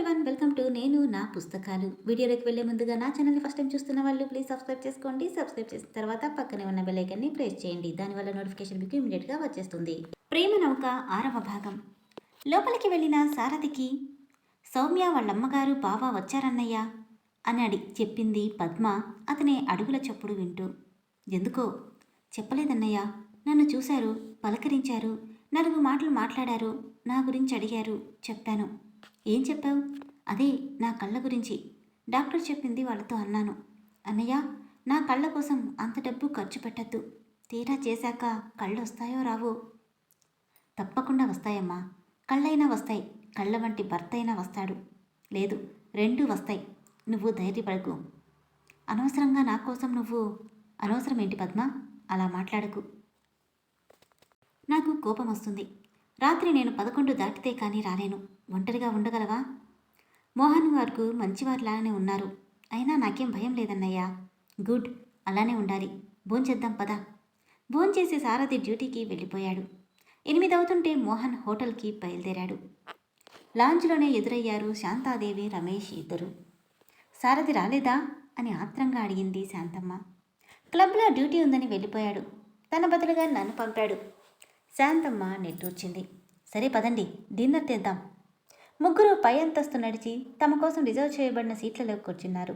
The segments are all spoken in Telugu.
ఎవ్రీవన్ వెల్కమ్ టు నేను నా పుస్తకాలు. వీడియోలోకి వెళ్ళే ముందుగా నా ఛానల్ని ఫస్ట్ టైం చూస్తున్న వాళ్ళు ప్లీజ్ సబ్స్క్రైబ్ చేసుకోండి. సబ్స్క్రైబ్ చేసిన తర్వాత పక్కనే ఉన్న బెల్లైకన్ని ప్రెస్ చేయండి. దానివల్ల నోటిఫికేషన్ మీకు ఇమీడియట్గా వచ్చేస్తుంది. ప్రేమ నౌక ఆరవ భాగం. లోపలికి వెళ్ళిన సారథికి సౌమ్య వాళ్ళమ్మగారు బావ వచ్చారన్నయ్య అని అడి చెప్పింది పద్మ అతని అడుగుల చప్పుడు వింటూ. ఎందుకో? చెప్పలేదన్నయ్య. నన్ను చూశారు పలకరించారు నలుగు మాటలు మాట్లాడారు నా గురించి అడిగారు చెప్పాను. ఏం చెప్పావు? అదే నా కళ్ళ గురించి. డాక్టర్ చెప్పింది వాళ్ళతో అన్నాను. అన్నయ్య నా కళ్ళ కోసం అంత డబ్బు ఖర్చు పెట్టద్దు. తీరా చేశాక కళ్ళు వస్తాయో రావో? తప్పకుండా వస్తాయమ్మా. కళ్ళైనా వస్తాయి. కళ్ళ వంటి భర్త అయినా వస్తాడు. లేదు రెండూ వస్తాయి. నువ్వు ధైర్యపడకు. అనవసరంగా నా కోసం నువ్వు అనవసరం ఏంటి పద్మ? అలా మాట్లాడకు. నాకు కోపం వస్తుంది రాత్రి నేను పదకొండు దాటితే కానీ రాలేను. ఒంటరిగా ఉండగలవా? మోహన్ గారు మంచివారిలాగానే ఉన్నారు. అయినా నాకేం భయం లేదన్నయ్యా. గుడ్ అలానే ఉండాలి. భోంచేద్దాం పద. భోంచేసి సారథి డ్యూటీకి వెళ్ళిపోయాడు. ఎనిమిదవుతుంటే మోహన్ హోటల్కి బయలుదేరాడు. లాంజ్లోనే ఎదురయ్యారు శాంతాదేవి రమేష్ ఇద్దరు. సారథి రాలేదా? అని ఆత్రంగా అడిగింది శాంతమ్మ. క్లబ్లో డ్యూటీ ఉందని వెళ్ళిపోయాడు. తన బదులుగా నన్ను పంపాడు. శాంతమ్మ నెట్టూర్చింది. సరే పదండి. డిన్నర్ తెద్దాం. ముగ్గురు పై అంతస్తు నడిచి తమ కోసం రిజర్వ్ చేయబడిన సీట్లలో కూర్చున్నారు.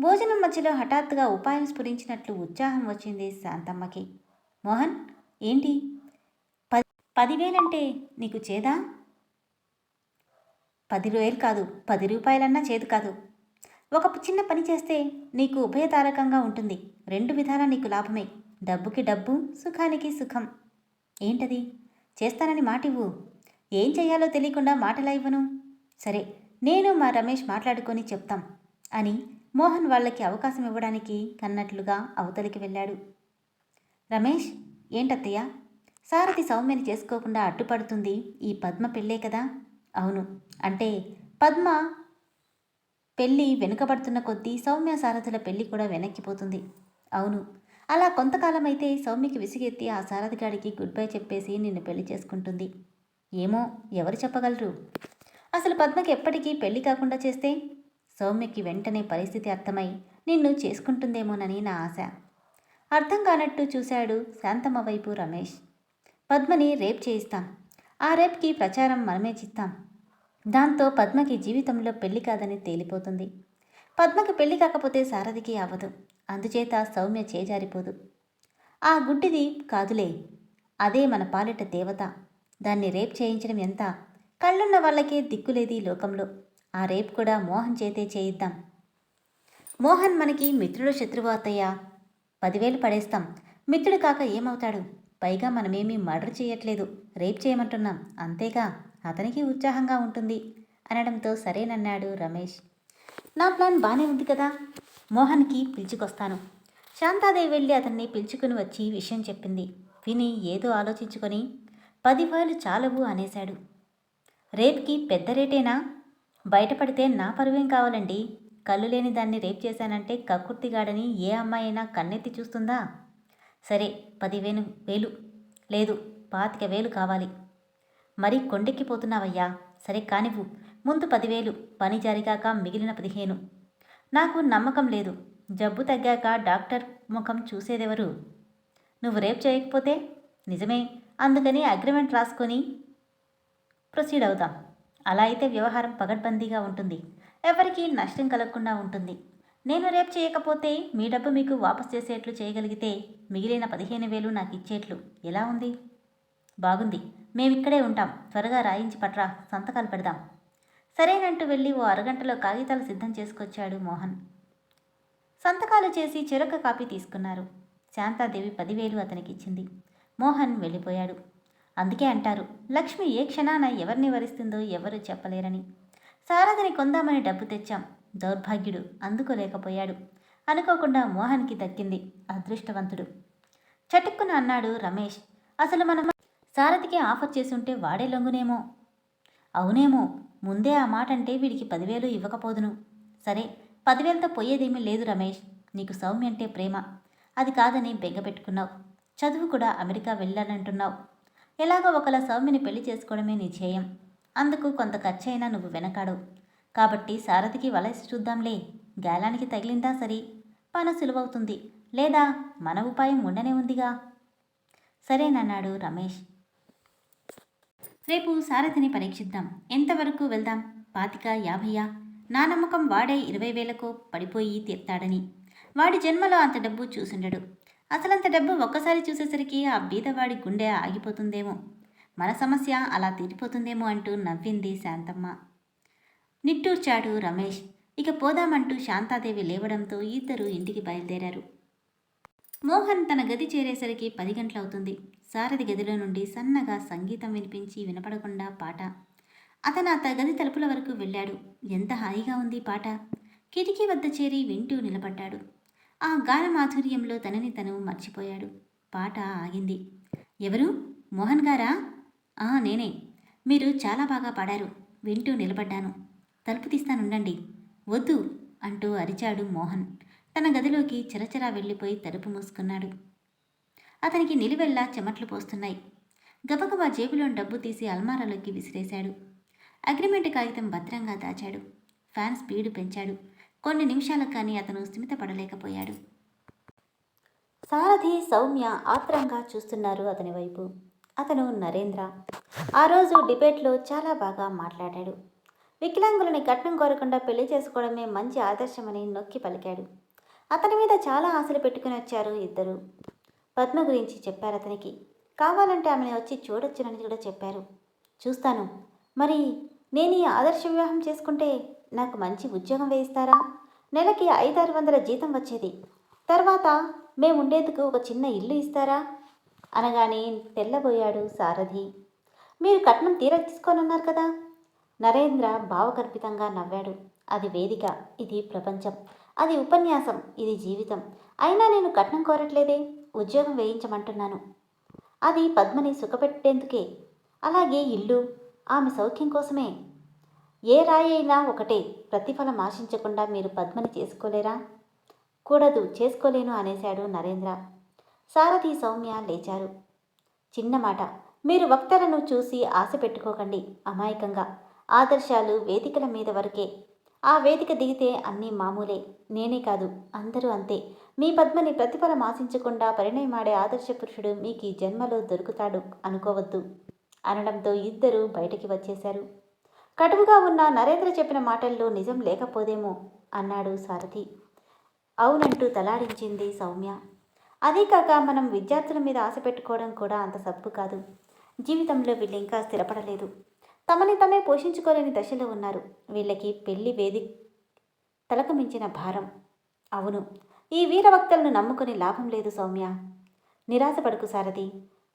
భోజనం మధ్యలో హఠాత్తుగా ఉపాయం స్ఫురించినట్లు ఉత్సాహం వచ్చింది శాంతమ్మకి. మోహన్ ఏంటి? పది పదివేలంటే నీకు చేదా? పది వేలు కాదు పది రూపాయలన్నా చేదు కాదు. ఒక చిన్న పని చేస్తే నీకు ఉభయతారకంగా ఉంటుంది. రెండు విధాలా నీకు లాభమే. డబ్బుకి డబ్బు సుఖానికి సుఖం. ఏంటది? చేస్తానని మాటివ్వు. ఏం చేయాలో తెలియకుండా మాటలా ఇవ్వను? సరే నేను మా రమేష్ మాట్లాడుకొని చెప్తాం అని మోహన్ వాళ్ళకి అవకాశం ఇవ్వడానికి కన్నట్లుగా అవతలికి వెళ్ళాడు. రమేష్ ఏంటత్తయ్య? సారథి సౌమ్యని చేసుకోకుండా అడ్డుపడుతుంది ఈ పద్మ పెళ్ళే కదా? అవును అంటే పద్మ పెళ్ళి వెనుకబడుతున్న కొద్దీ సౌమ్య సారథుల పెళ్ళి కూడా వెనక్కిపోతుంది. అవును అలా కొంతకాలం అయితే సౌమ్యకి విసిగెత్తి ఆ సారథిగాడికి గుడ్ బై చెప్పేసి నిన్ను పెళ్ళి చేసుకుంటుంది. ఏమో ఎవరు చెప్పగలరు? అసలు పద్మకి ఎప్పటికీ పెళ్ళి కాకుండా చేస్తే? సౌమ్యకి వెంటనే పరిస్థితి అర్థమై నిన్ను చేసుకుంటుందేమోనని నా ఆశ. అర్థం కానట్టు చూశాడు శాంతమ్మ వైపు రమేష్. పద్మని రేప్ చేయిస్తాం. ఆ రేప్కి ప్రచారం మనమే చిత్తాం దాంతో పద్మకి జీవితంలో పెళ్ళి కాదని తేలిపోతుంది. పద్మకి పెళ్ళి కాకపోతే సారథికి అవ్వదు. అందుచేత సౌమ్య చేజారిపోదు. ఆ గుడ్డిది కాదులే. అదే మన పాలిట దేవత. దాన్ని రేప్ చేయించడం ఎంత? కళ్ళున్న వాళ్ళకే దిక్కులేది లోకంలో. ఆ రేప్ కూడా మోహన్ చేతే చేయిద్దాం. మోహన్ మనకి మిత్రుడు శత్రువు అత్తయ్యా. పదివేలు పడేస్తాం. మిత్రుడు కాక ఏమవుతాడు? పైగా మనమేమీ మర్డర్ చేయట్లేదు. రేప్ చేయమంటున్నాం. అంతేగా. అతనికి ఉత్సాహంగా ఉంటుంది అనడంతో సరేనన్నాడు రమేష్. నా ప్లాన్ బాగానే ఉంది కదా? మోహన్కి పిలుచుకొస్తాను. శాంతాదేవి వెళ్ళి అతన్ని పిలుచుకుని వచ్చి విషయం చెప్పింది. విని ఏదో ఆలోచించుకొని పదివేలు చాలవు అనేశాడు. రేప్కి పెద్ద రేటేనా? బయటపడితే నా పరువేం కావాలండి? కళ్ళు లేని దాన్ని రేప్ చేశానంటే కక్కుర్తిగాడని ఏ అమ్మాయి అయినా కన్నెత్తి చూస్తుందా? సరే పదివేలు వేలు. లేదు పాతిక వేలు కావాలి. మరి కొండెక్కిపోతున్నావయ్యా. సరే కానివ్వు. ముందు పదివేలు పని జారిగాక మిగిలిన పదిహేను. నాకు నమ్మకం లేదు. జబ్బు తగ్గాక డాక్టర్ ముఖం చూసేదెవరు? నువ్వు రేపు చేయకపోతే? నిజమే అందుకని అగ్రిమెంట్ రాసుకొని ప్రొసీడ్ అవుదాం. అలా అయితే వ్యవహారం పగడ్బందీగా ఉంటుంది. ఎవరికీ నష్టం కలగకుండా ఉంటుంది. నేను రేపు చేయకపోతే మీ డబ్బు మీకు వాపస్ చేసేట్లు చేయగలిగితే మిగిలిన పదిహేను వేలు నాకు ఇచ్చేట్లు. ఎలా ఉంది? బాగుంది. మేమిక్కడే ఉంటాం. త్వరగా రాయించి పట్రా. సంతకాలు పెడదాం. సరేనంటూ వెళ్ళి ఓ అరగంటలో కాగితాలు సిద్ధం చేసుకొచ్చాడు మోహన్. సంతకాలు చేసి చెరొక కాపీ తీసుకున్నారు. శాంతాదేవి పదివేలు అతనికి ఇచ్చింది మోహన్ వెళ్ళిపోయాడు. అందుకే అంటారు లక్ష్మి ఏ క్షణాన ఎవరిని వరిస్తుందో ఎవరు చెప్పలేరని. సారథిని కొందామని డబ్బు తెచ్చాం. దౌర్భాగ్యుడు అందుకోలేకపోయాడు. అనుకోకుండా మోహన్కి దక్కింది అదృష్టవంతుడు. చటుక్కున అన్నాడు రమేష్ అసలు మనం సారథికి ఆఫర్ చేసుంటే వాడే లొంగునేమో. అవునేమో ముందే ఆ మాట అంటే వీడికి పదివేలు ఇవ్వకపోదును. సరే పదివేలతో పోయేదేమీ లేదు రమేష్ నీకు సౌమ్యంటే ప్రేమ. అది కాదని బెగ్గ పెట్టుకున్నావు చదువు కూడా అమెరికా వెళ్ళానంటున్నావు. ఎలాగో ఒకలా సౌమ్యని పెళ్ళి చేసుకోవడమే నీ ధ్యేయం. అందుకు కొంత ఖర్చైనా నువ్వు వెనకాడు కాబట్టి సారథికి వలసి చూద్దాంలే. గాలానికి తగిలిందా సరి? పన సులువవుతుంది. లేదా మన ఉపాయం ఉండనే ఉందిగా? సరేనన్నాడు రమేష్. రేపు సారథిని పరీక్షిద్దాం. ఎంతవరకు వెళ్దాం? పాతిక యాభయ్యా నా నమ్మకం వాడే ఇరవై వేలకు పడిపోయి తీర్తాడని. వాడి జన్మలో అంత డబ్బు చూసుండడు. అసలంత డబ్బు ఒక్కసారి చూసేసరికి ఆ బీదవాడి గుండె ఆగిపోతుందేమో. మన సమస్య అలా తీరిపోతుందేమో అంటూ నవ్వింది శాంతమ్మ. నిట్టూర్చాడు రమేష్. ఇక పోదామంటూ శాంతాదేవి లేవడంతో ఇద్దరు ఇంటికి బయలుదేరారు. మోహన్ తన గది చేరేసరికి పది గంటలవుతుంది. సారథి గదిలో నుండి సన్నగా సంగీతం వినిపించి వినపడకుండా పాట. అతను అత గది తలుపుల వరకు వెళ్ళాడు. ఎంత హాయిగా ఉంది పాట. కిటికీ వద్ద చేరి వింటూ నిలబడ్డాడు. ఆ గాన మాధుర్యంలో తనని తను మర్చిపోయాడు. పాట ఆగింది. ఎవరు? మోహన్ గారా? ఆ నేనే. మీరు చాలా బాగా పాడారు. వింటూ నిలబడ్డాను. తలుపు తీస్తానుండండి. వద్దు అంటూ అరిచాడు మోహన్. తన గదిలోకి చిరచరా వెళ్ళిపోయి తలుపు మూసుకున్నాడు. అతనికి నిలువెల్లా చెమట్లు పోస్తున్నాయి. గబగబా జేబులో డబ్బు తీసి అల్మారాలోకి విసిరేశాడు. అగ్రిమెంట్ కాగితం భద్రంగా దాచాడు. ఫ్యాన్ స్పీడ్ పెంచాడు. కొన్ని నిమిషాలకు కానీ అతను స్థిమితపడలేకపోయాడు. సారథి సౌమ్య ఆత్రంగా చూస్తున్నారు అతని వైపు. అతను నరేంద్ర. ఆ రోజు డిబేట్లో చాలా బాగా మాట్లాడాడు. వికలాంగులని కట్నం కోరకుండా పెళ్ళి చేసుకోవడమే మంచి ఆదర్శమని నొక్కి పలికాడు. అతని మీద చాలా ఆశలు పెట్టుకుని వచ్చారు ఇద్దరు. పద్మ గురించి చెప్పారు అతనికి. కావాలంటే ఆమెను వచ్చి చూడొచ్చునని కూడా చెప్పారు. చూస్తాను. మరి నేను ఈ ఆదర్శ వివాహం చేసుకుంటే నాకు మంచి ఉద్యోగం వేయిస్తారా? నెలకి ఐదారు వందల జీతం వచ్చేది. తర్వాత మేము ఉండేందుకు ఒక చిన్న ఇల్లు ఇస్తారా? అనగానే తెల్లబోయాడు సారథి. మీరు కట్నం తీర తీసుకోనన్నారు కదా? నరేంద్ర భావగర్భితంగా నవ్వాడు. అది వేదిక ఇది ప్రపంచం అది ఉపన్యాసం ఇది జీవితం. అయినా నేను కట్నం కోరట్లేదే? ఉద్యోగం వేయించమంటున్నాను. అది పద్మని సుఖపెట్టేందుకే. అలాగే ఇల్లు ఆమె సౌఖ్యం కోసమే. ఏ రాయి అయినా ఒకటే ప్రతిఫలం ఆశించకుండా మీరు పద్మని చేసుకోలేరా? కూడదు చేసుకోలేను అనేశాడు నరేంద్ర. సారథి సౌమ్య లేచారు. చిన్న మాట మీరు వక్తలను చూసి ఆశ పెట్టుకోకండి అమాయకంగా. ఆదర్శాలు వేదికల మీద వరకే. ఆ వేదిక దిగితే అన్నీ మామూలే. నేనే కాదు అందరూ అంతే. మీ పద్మని ప్రతిఫలం ఆశించకుండా పరిణయమాడే ఆదర్శ పురుషుడు మీకు ఈ జన్మలో దొరుకుతాడు అనుకోవద్దు. అనడంతో ఇద్దరూ బయటికి వచ్చేశారు. కటువుగా ఉన్న నరేంద్ర చెప్పిన మాటల్లో నిజం లేకపోదేమో అన్నాడు సారథి. అవునంటూ తలాడించింది సౌమ్య. అదే కాక మనం విద్యార్థుల మీద ఆశ పెట్టుకోవడం కూడా అంత సబ్బు కాదు. జీవితంలో వీళ్ళు ఇంకా స్థిరపడలేదు. తమని తమే పోషించుకోలేని దశలో ఉన్నారు. వీళ్ళకి పెళ్ళి వేది తలకు మించిన భారం. అవును ఈ వీరవక్తలను నమ్ముకుని లాభం లేదు సౌమ్య. నిరాశపడుకు సారథి.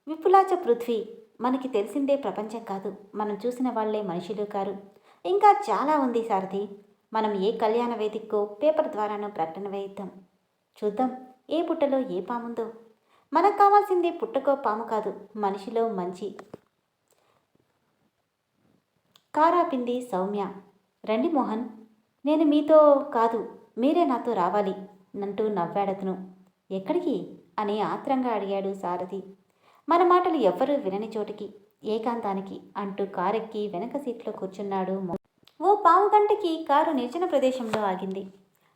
విపులాచ పృథ్వీ మనకి తెలిసిందే ప్రపంచం కాదు. మనం చూసిన వాళ్ళే మనుషులు కారు. ఇంకా చాలా ఉంది సారథి. మనం ఏ కళ్యాణ వేదికో పేపర్ ద్వారానో ప్రకటన వేయిద్దాం. చూద్దాం ఏ పుట్టలో ఏ పాముందో మనకు కావాల్సింది పుట్టకో పాము కాదు మనిషిలో మంచి. కారాపింది సౌమ్య. రండి మోహన్ నేను మీతో కాదు మీరే నాతో రావాలి నంటూ నవ్వాడతను. ఎక్కడికి? అని ఆత్రంగా అడిగాడు సారథి. మన మాటలు ఎవ్వరూ వినని చోటికి ఏకాంతానికి అంటూ కారెక్కి వెనక సీట్లో కూర్చున్నాడు ఓ పావు గంటకి కారు నిర్జన ప్రదేశంలో ఆగింది.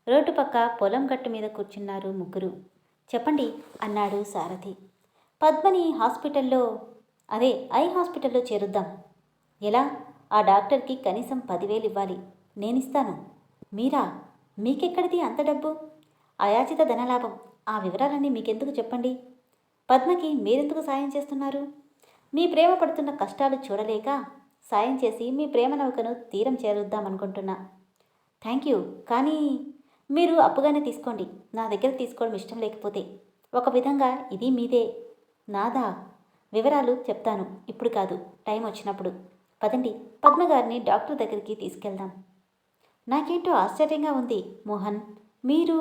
రోడ్డు పక్క పొలం గట్టు మీద కూర్చున్నారు ముగ్గురు. చెప్పండి అన్నాడు సారథి. పద్మని హాస్పిటల్లో అదే ఐ హాస్పిటల్లో చేరుద్దాం. ఎలా? ఆ డాక్టర్కి కనీసం పదివేలు ఇవ్వాలి. నేనిస్తాను. మీరా? మీకెక్కడిది అంత డబ్బు? అయాచిత ధనలాభం. ఆ వివరాలన్నీ మీకెందుకు చెప్పండి? పద్మకి మీరెందుకు సాయం చేస్తున్నారు? మీ ప్రేమ పడుతున్న కష్టాలు చూడలేక సాయం చేసి మీ ప్రేమ నౌకను తీరం చేరుద్దామనుకుంటున్నా. Thank you. కానీ మీరు అప్పుగానే తీసుకోండి. నా దగ్గర తీసుకోవడం ఇష్టం లేకపోతే. ఒక విధంగా ఇది మీదే. నాదా? వివరాలు చెప్తాను. ఇప్పుడు కాదు. టైం వచ్చినప్పుడు. పదండి. పద్మగారిని డాక్టర్ దగ్గరికి తీసుకెళ్దాం. నాకేంటో ఆశ్చర్యంగా ఉంది మోహన్. మీరు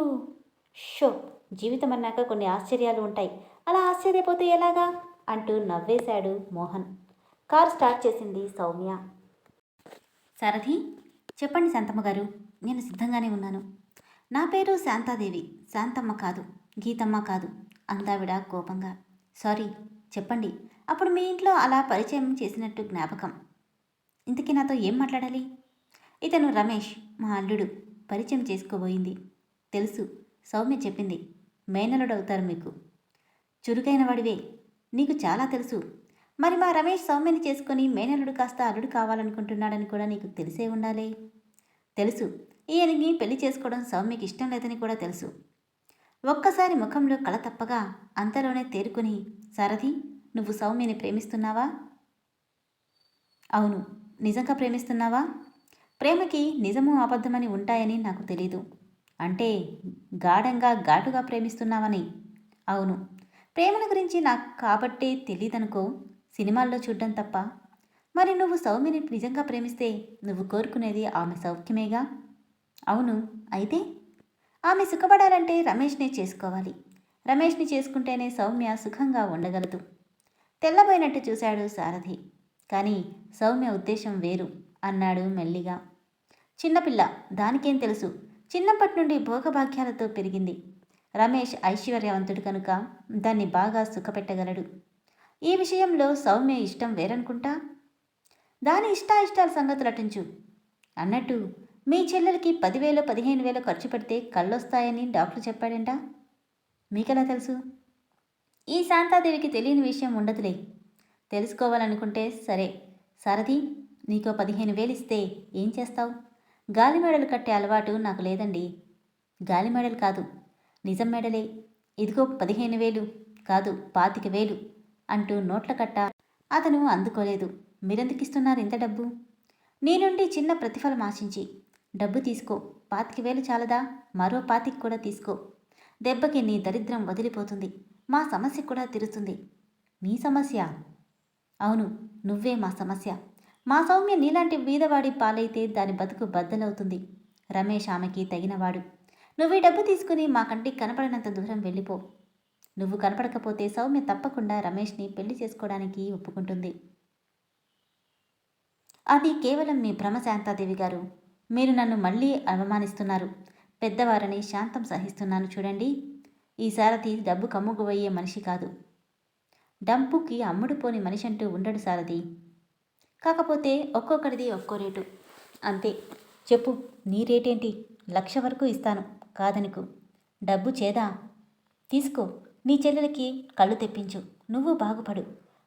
షో! జీవితం అన్నాక కొన్ని ఆశ్చర్యాలు ఉంటాయి. అలా ఆశ్చర్యపోతే ఎలాగా? అంటూ నవ్వేశాడు మోహన్. కార్ స్టార్ట్ చేసింది సౌమ్య. సారథి చెప్పండి శాంతమ్మ గారు. నేను సిద్ధంగానే ఉన్నాను. నా పేరు శాంతాదేవి. శాంతమ్మ కాదు గీతమ్మ కాదు అందావిడ కోపంగా. సారీ చెప్పండి. అప్పుడు మీ ఇంట్లో అలా పరిచయం చేసినట్టు జ్ఞాపకం. ఇంతకీ నాతో ఏం మాట్లాడాలి? ఇతను రమేష్ మా అల్లుడు. పరిచయం చేసుకోబోయింది. తెలుసు సౌమ్య చెప్పింది. మేనలుడవుతారు మీకు. చురుకైన వాడివే. నీకు చాలా తెలుసు. మరి మా రమేష్ సౌమ్యని చేసుకొని మేనల్లుడు కాస్త అల్లుడు కావాలనుకుంటున్నాడని కూడా నీకు తెలిసే ఉండాలి? తెలుసు. ఈయనకి పెళ్ళి చేసుకోవడం సౌమ్యకి ఇష్టం లేదని కూడా తెలుసు. ఒక్కసారి ముఖంలో కళ తప్పగా అంతలోనే తేరుకుని సారథి నువ్వు సౌమ్యని ప్రేమిస్తున్నావా? అవును. నిజంగా ప్రేమిస్తున్నావా? ప్రేమకి నిజము అబద్ధమని ఉంటాయని నాకు తెలీదు. అంటే గాఢంగా ఘాటుగా ప్రేమిస్తున్నావని. అవును. ప్రేమను గురించి నాకు కాబట్టే తెలియదనుకో సినిమాల్లో చూడ్డం తప్ప. మరి నువ్వు సౌమ్యని నిజంగా ప్రేమిస్తే నువ్వు కోరుకునేది ఆమె సౌఖ్యమేగా? అవును అయితే? ఆమె సుఖపడాలంటే రమేష్నే చేసుకోవాలి. రమేష్ని చేసుకుంటేనే సౌమ్య సుఖంగా ఉండగలదు. తెల్లబోయినట్టు చూశాడు సారథి. కానీ సౌమ్య ఉద్దేశం వేరు అన్నాడు మెల్లిగా. చిన్నపిల్ల దానికేం తెలుసు? చిన్నప్పటి నుండి భోగభాగ్యాలతో పెరిగింది. రమేష్ ఐశ్వర్యవంతుడు కనుక దాన్ని బాగా సుఖపెట్టగలడు. ఈ విషయంలో సౌమ్య ఇష్టం వేరనుకుంటా? దాని ఇష్టాయిష్టాల సంగతులు అటించు. అన్నట్టు మీ చెల్లెలకి పదివేలు పదిహేను వేలు ఖర్చు పెడితే కళ్ళొస్తాయని డాక్టర్ చెప్పాడంట. మీకెలా తెలుసు? ఈ శాంతాదేవికి తెలియని విషయం ఉండదులే. తెలుసుకోవాలనుకుంటే సరే. సారథి నీకో పదిహేను వేలు ఇస్తే ఏం చేస్తావు? గాలి మెడలు కట్టే అలవాటు నాకు లేదండి. గాలి మెడలు కాదు. నిజం మెడలే. ఇదిగో పదిహేను వేలు. కాదు పాతిక వేలు అంటూ నోట్ల కట్ట అతను అందుకోలేదు. మీరెందుకిస్తున్నారు ఇంత డబ్బు? నీ నుండి చిన్న ప్రతిఫలం ఆశించి. డబ్బు తీసుకో. పాతిక వేలు చాలదా? మరో పాతికి కూడా తీసుకో. దెబ్బకి నీ దరిద్రం వదిలిపోతుంది. మా సమస్య కూడా తీరుతుంది. మీ సమస్య? అవును నువ్వే మా సమస్య. మా సౌమ్య నీలాంటి వీధవాడి పాలైతే దాని బతుకు బద్దలవుతుంది. రమేష్ ఆమెకి తగినవాడు. నువ్వు ఈ డబ్బు తీసుకుని మా కంటికి కనపడినంత దూరం వెళ్ళిపో. నువ్వు కనపడకపోతే సౌమ్య తప్పకుండా రమేష్ని పెళ్ళి చేసుకోవడానికి ఒప్పుకుంటుంది. అది కేవలం మీ భ్రమ శాంతాదేవి గారు. మీరు నన్ను మళ్ళీ అవమానిస్తున్నారు. పెద్దవారని శాంతం సహిస్తున్నాను చూడండి. ఈ సారథి డబ్బు కమ్ముకుపోయే మనిషి కాదు. డంపుకి అమ్ముడుపోని మనిషి అంటూ ఉండడు సారథి. కాకపోతే ఒక్కొక్కడిది ఒక్కో రేటు. అంతే. చెప్పు నీ రేటేంటి? లక్ష వరకు ఇస్తాను. కాదనుకు. డబ్బు చేదా? తీసుకో. నీ చెల్లెలకి కళ్ళు తెప్పించు. నువ్వు బాగుపడు.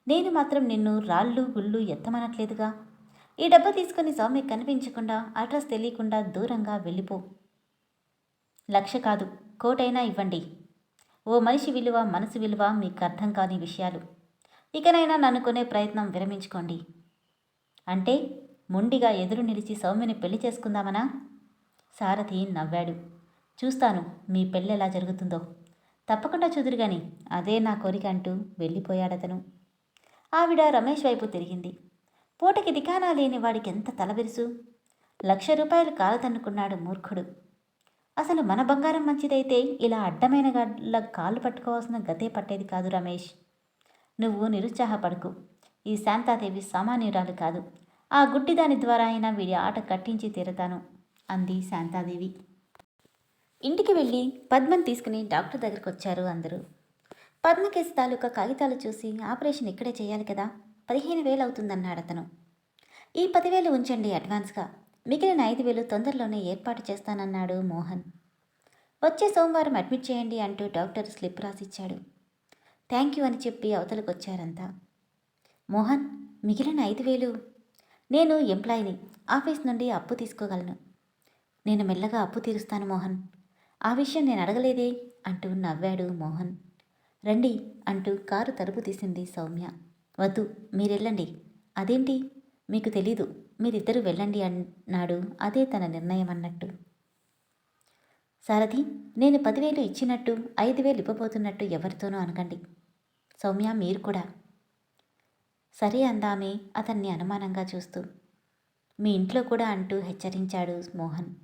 నేను మాత్రం నిన్ను రాళ్ళు గుళ్ళు ఎత్తమనట్లేదుగా. ఈ డబ్బు తీసుకుని సౌమ్య కనిపించకుండా అడ్రస్ తెలియకుండా దూరంగా వెళ్ళిపో. లక్ష కాదు కోటైనా ఇవ్వండి. ఓ మనిషి విలువ మనసు విలువ మీకు అర్థం కాని విషయాలు. ఇకనైనా నన్ను కొనే ప్రయత్నం విరమించుకోండి. అంటే మొండిగా ఎదురు నిలిచి సౌమ్యని పెళ్ళి చేసుకుందామనా? సారథి నవ్వాడు. చూస్తాను మీ పెళ్ళి ఎలా జరుగుతుందో. తప్పకుండా చూదురు గాని అదే నా కోరిక అంటూ వెళ్ళిపోయాడతను. ఆవిడ రమేష్ వైపు తిరిగింది. పూటకి దికానా లేని వాడికి ఎంత తలబిరుసు లక్ష రూపాయలు కాలతన్నుకున్నాడు మూర్ఖుడు. అసలు మన బంగారం మంచిదైతే ఇలా అడ్డమైన గడ్ల కాళ్ళు పట్టుకోవాల్సిన గతే పట్టేది కాదు రమేష్. నువ్వు నిరుత్సాహపడకు. ఈ శాంతాదేవి సామాన్యురాలు కాదు. ఆ గుడ్డిదాని ద్వారా అయినా వీడి ఆట కట్టించి తీరతాను అంది శాంతాదేవి. ఇంటికి వెళ్ళి పద్మని తీసుకుని డాక్టర్ దగ్గరికి వచ్చారు అందరూ. పద్మకేసి తాలూకా కాగితాలు చూసి ఆపరేషన్ ఇక్కడే చేయాలి కదా పదిహేను వేలు అవుతుందన్నాడు అతను. ఈ పదివేలు ఉంచండి అడ్వాన్స్గా మిగిలిన ఐదు వేలు తొందరలోనే ఏర్పాటు చేస్తానన్నాడు మోహన్. వచ్చే సోమవారం అడ్మిట్ చేయండి అంటూ డాక్టర్ స్లిప్ రాసిచ్చాడు. థ్యాంక్ యూ అని చెప్పి అవతలకు వచ్చారంతా మోహన్ మిగిలిన ఐదు వేలు? నేను ఎంప్లాయీని ఆఫీస్ నుండి అప్పు తీసుకోగలను. నేను మెల్లగా అప్పు తీరుస్తాను మోహన్. ఆ విషయం నేను అడగలేదే? అంటూ నవ్వాడు మోహన్. రండి అంటూ కారు తలుపు తీసింది సౌమ్య. వద్దు మీరెళ్ళండి. అదేంటి? మీకు తెలీదు మీరిద్దరూ వెళ్ళండి అన్నాడు. అదే తన నిర్ణయం అన్నట్టు. సారథి నేను పదివేలు ఇచ్చినట్టు ఐదు వేలు ఇవ్వబోతున్నట్టు ఎవరితోనూ అనకండి. సౌమ్య మీరు కూడా. సరే అందామే అతన్ని అనుమానంగా చూస్తూ. మీ ఇంట్లో కూడా అంటూ హెచ్చరించాడు మోహన్.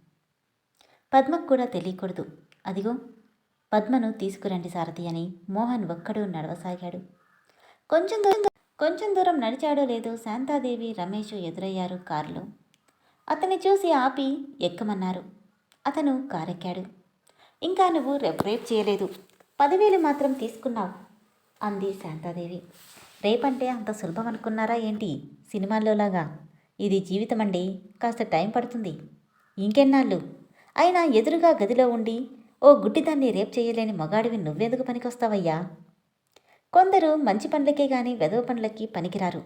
పద్మకు కూడా తెలియకూడదు. అదిగో పద్మను తీసుకురండి సారథి అని మోహన్ ఒక్కడు నడవసాగాడు. కొంచెం దూరం కొంచెం దూరం నడిచాడో లేదో శాంతాదేవి రమేష్ ఎదురయ్యారు కారులో. అతన్ని చూసి ఆపి ఎక్కమన్నారు. అతను కారెక్కాడు. ఇంకా నువ్వు రేపు చేయలేదు. పదివేలు మాత్రం తీసుకున్నావు అంది శాంతాదేవి. రేపంటే అంత సులభం అనుకున్నారా ఏంటి? సినిమాల్లోలాగా. ఇది జీవితం అండి కాస్త టైం పడుతుంది. ఇంకెన్నాళ్ళు? అయినా ఎదురుగా గదిలో ఉండి ఓ గుడ్డిదాన్ని రేప్ చేయలేని మగాడివి నువ్వెందుకు పనికొస్తావయ్యా? కొందరు మంచి పనులకే గాని వెధవ పనులకి పనికిరారు.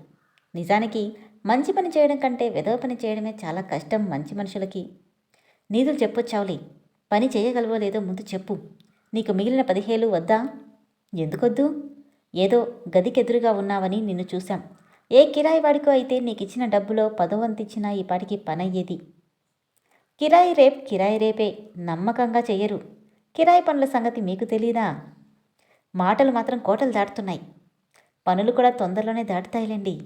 నిజానికి మంచి పని చేయడం కంటే వెధవ పని చేయడమే చాలా కష్టం మంచి మనుషులకి. నీధులు చెప్పొచ్చావులే. పని చేయగలవో లేదో ముందు చెప్పు. నీకు మిగిలిన పదిహేలు వద్దా? ఎందుకొద్దు? ఏదో గదికెదురుగా ఉన్నావని నిన్ను చూశాం. ఏ కిరాయి వాడికో అయితే నీకిచ్చిన డబ్బులో పదవంతిచ్చినా ఈ పాటికి పనయ్యేది. కిరాయి రేప్ కిరాయి రేపే. నమ్మకంగా చెయ్యరు. కిరాయి పనుల సంగతి మీకు తెలీదా? మాటలు మాత్రం కోటలు దాటుతున్నాయి. పనులు కూడా తొందరలోనే దాటుతాయిలేండి.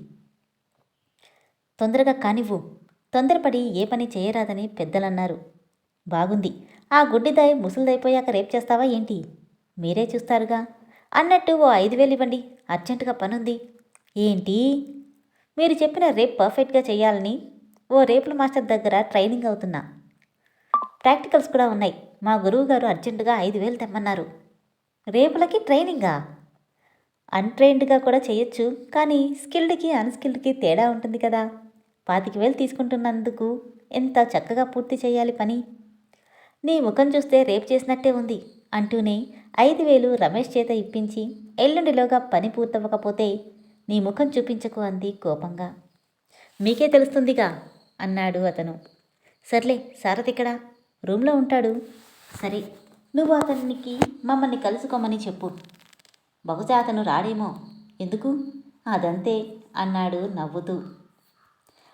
తొందరగా కానివ్వు. తొందరపడి ఏ పని చేయరాదని పెద్దలన్నారు. బాగుంది. ఆ గుడ్డిదాయి ముసలిదైపోయాక రేపు చేస్తావా ఏంటి? మీరే చూస్తారుగా. అన్నట్టు ఓ ఐదు వేలు ఇవ్వండి. అర్జెంటుగా పనుంది. ఏంటి? మీరు చెప్పిన రేపు పర్ఫెక్ట్గా చేయాలని ఓ రేపుల మాస్టర్ దగ్గర ట్రైనింగ్ అవుతున్నా. ప్రాక్టికల్స్ కూడా ఉన్నాయి. మా గురువు గారు అర్జెంటుగా ఐదు వేలు తెమ్మన్నారు. రేపులకి ట్రైనింగా? అన్ట్రైన్డ్గా కూడా చేయొచ్చు. కానీ స్కిల్డ్కి అన్స్కిల్డ్కి తేడా ఉంటుంది కదా. పాతిక వేలు తీసుకుంటున్నందుకు ఎంత చక్కగా పూర్తి చేయాలి పని? నీ ముఖం చూస్తే రేపు చేసినట్టే ఉంది అంటూనే ఐదు వేలు రమేష్ చేత ఇప్పించి ఎల్లుండిలోగా పని పూర్తవ్వకపోతే నీ ముఖం చూపించకు అంది కోపంగా. మీకే తెలుస్తుందిగా అన్నాడు అతను. సర్లే సారథిక్కడా రూమ్లో ఉంటాడు. సరే నువ్వు అతనికి మమ్మల్ని కలుసుకోమని చెప్పు. బహుశా అతను రాడేమో. ఎందుకు? అదంతే అన్నాడు నవ్వుతూ.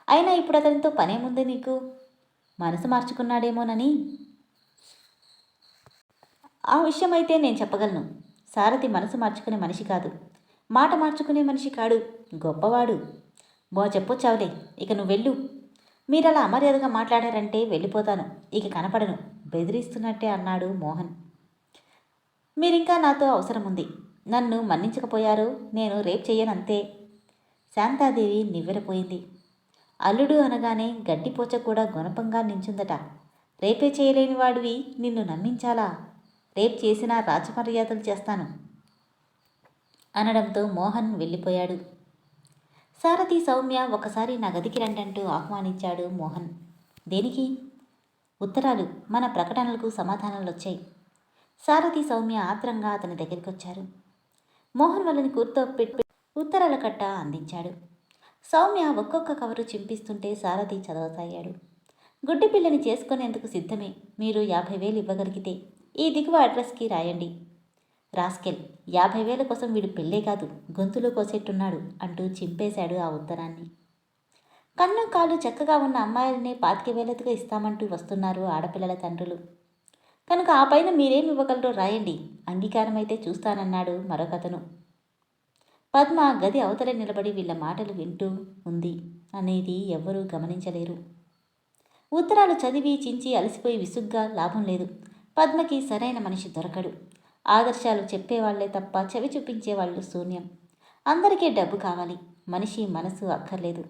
అయినా ఇప్పుడు అతనితో పనేముంది నీకు? మనసు మార్చుకున్నాడేమోనని? ఆ విషయం అయితే నేను చెప్పగలను. సారథి మనసు మార్చుకునే మనిషి కాదు. మాట మార్చుకునే మనిషి కాడు. గొప్పవాడు. బో చెప్పొచ్చావులే. ఇక నువ్వు వెళ్ళు మీరు అలా అమర్యాదగా మాట్లాడారంటే వెళ్ళిపోతాను. ఇక కనపడను. బెదిరిస్తున్నట్టే అన్నాడు మోహన్. మీరింకా నాతో అవసరం ఉంది నన్ను మన్నించకపోయారు. నేను రేప్ చెయ్యనంతే. శాంతాదేవి నివ్వెరపోయింది. అల్లుడు అనగానే గడ్డిపోచ కూడా గుణపంగా నించుందట. రేపే చేయలేని వాడివి. నిన్ను నమ్మించాలా? రేపు చేసినా రాజమర్యాదలు చేస్తాను. అనడంతో మోహన్ వెళ్ళిపోయాడు. సారథి సౌమ్య ఒకసారి నా గదికి రండంటూ ఆహ్వానించాడు మోహన్. దేనికి? ఉత్తరాలు మన ప్రకటనలకు సమాధానాలు వచ్చాయి సారథి సౌమ్య ఆత్రంగా అతని దగ్గరికి వచ్చారు మోహన్ వాళ్ళని కూర్తో పెట్టి ఉత్తరాల కట్ట అందించాడు. సౌమ్య ఒక్కొక్క కవరు చింపిస్తుంటే సారథి చదవసాగాడు. గుడ్డి పిల్లని చేసుకునేందుకు సిద్ధమే. మీరు యాభై వేలు ఇవ్వగలిగితే ఈ దిగువ అడ్రస్కి రాయండి. రాస్కెల్ యాభై వేల కోసం వీడు పెళ్ళే కాదు గొంతులో కోసేట్టున్నాడు అంటూ చింపేశాడు ఆ ఉత్తరాన్ని. కన్ను కాళ్ళు చక్కగా ఉన్న అమ్మాయిలనే పాతిక వేలతుగా ఇస్తామంటూ వస్తున్నారు ఆడపిల్లల తండ్రులు. కనుక ఆ పైన మీరేమి ఇవ్వగలరో రాయండి అంగీకారమైతే చూస్తానన్నాడు మరొకతను. పద్మ గది అవతల నిలబడి వీళ్ళ మాటలు వింటూ ఉంది అనేది ఎవ్వరూ గమనించలేరు. ఉత్తరాలు చదివి చించి అలసిపోయి విసుగ్గా లాభం లేదు. పద్మకి సరైన మనిషి దొరకడు. ఆదర్శాలు చెప్పేవాళ్ళే తప్ప చెవి చూపించేవాళ్ళు శూన్యం. అందరికీ డబ్బు కావాలి. మనిషి మనసు అక్కర్లేదు.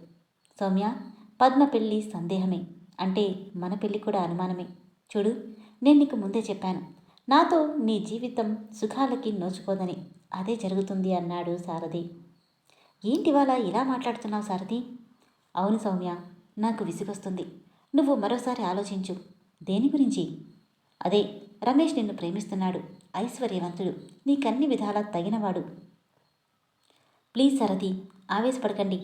సౌమ్య పద్మ పెళ్ళి సందేహమే. అంటే మన పెళ్ళి కూడా అనుమానమే. చూడు నేను నీకు ముందే చెప్పాను. నాతో నీ జీవితం సుఖాలకి నోచుకోదని. అదే జరుగుతుంది అన్నాడు సారథి. ఏంటివాళ ఇలా మాట్లాడుతున్నావు సారథి? అవును సౌమ్య నాకు విసుగొస్తుంది. నువ్వు మరోసారి ఆలోచించు. దేని గురించి? అదే రమేష్ నిన్ను ప్రేమిస్తున్నాడు. ఐశ్వర్యవంతుడు. నీకన్ని విధాలా తగినవాడు. Please Sarathi ఆవేశపడకండి.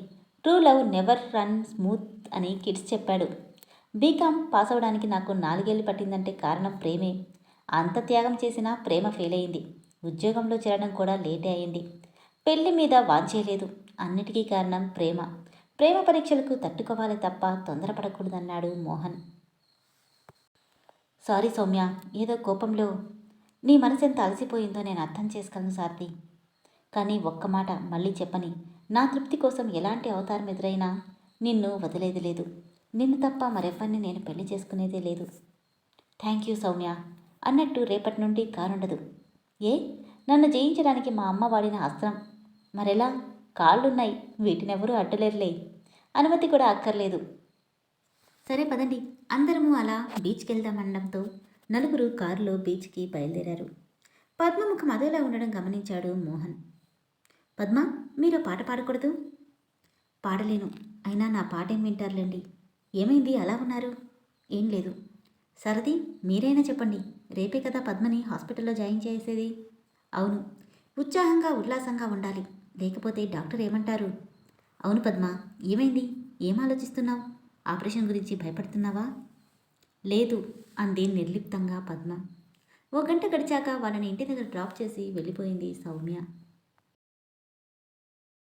True love never run smooth అని కిడ్స్ చెప్పాడు. బీకామ్ పాస్ అవడానికి నాకు నాలుగేళ్ళు పట్టిందంటే కారణం ప్రేమే. అంత త్యాగం చేసినా ప్రేమ ఫెయిల్ అయింది. ఉద్యోగంలో చేరడం కూడా లేటే అయింది. పెళ్ళి మీద వాంచేయలేదు అన్నిటికీ కారణం ప్రేమ. ప్రేమ పరీక్షలకు తట్టుకోవాలి తప్ప తొందరపడకూడదన్నాడు మోహన్. సారీ సౌమ్య ఏదో కోపంలో నీ మనసు ఎంత అలసిపోయిందో నేను అర్థం చేసుకోను సార్ది కానీ ఒక్క మాట మళ్ళీ చెప్పని నా తృప్తి కోసం ఎలాంటి అవతారం ఎదురైనా నిన్ను వదిలేది లేదు. నిన్ను తప్ప మరెవ్వరిని నేను పెళ్ళి చేసుకునేదే లేదు. Thank you Soumya. అన్నట్టు రేపటి నుండి కారుండదు ఏ? నన్ను జయించడానికి మా అమ్మ వాడిన అస్త్రం. మరెలా? కాళ్ళున్నాయి. వీటినెవరూ అడ్డలేరులే. అనుమతి కూడా అక్కర్లేదు. సరే పదండి. అందరము అలా బీచ్కి వెళ్దామనడంతో నలుగురు కారులో బీచ్కి బయలుదేరారు. పద్మముఖం అదేలా ఉండడం గమనించాడు మోహన్. పద్మ మీరు పాట పాడకూడదు? పాడలేను. అయినా నా పాట ఏం వింటారులేండి. ఏమైంది? అలా ఉన్నారు? ఏం లేదు. సరది మీరైనా చెప్పండి. రేపే కదా పద్మని హాస్పిటల్లో జాయిన్ చేసేది? అవును. ఉత్సాహంగా ఉల్లాసంగా ఉండాలి. లేకపోతే డాక్టర్ ఏమంటారు? అవును పద్మ. ఏమైంది? ఏం ఆలోచిస్తున్నావు? ఆపరేషన్ గురించి భయపడుతున్నావా? లేదు. అంది నిర్లిప్తంగా పద్మ. ఓ గంట గడిచాక వాళ్ళని ఇంటి దగ్గర డ్రాప్ చేసి వెళ్ళిపోయింది సౌమ్య.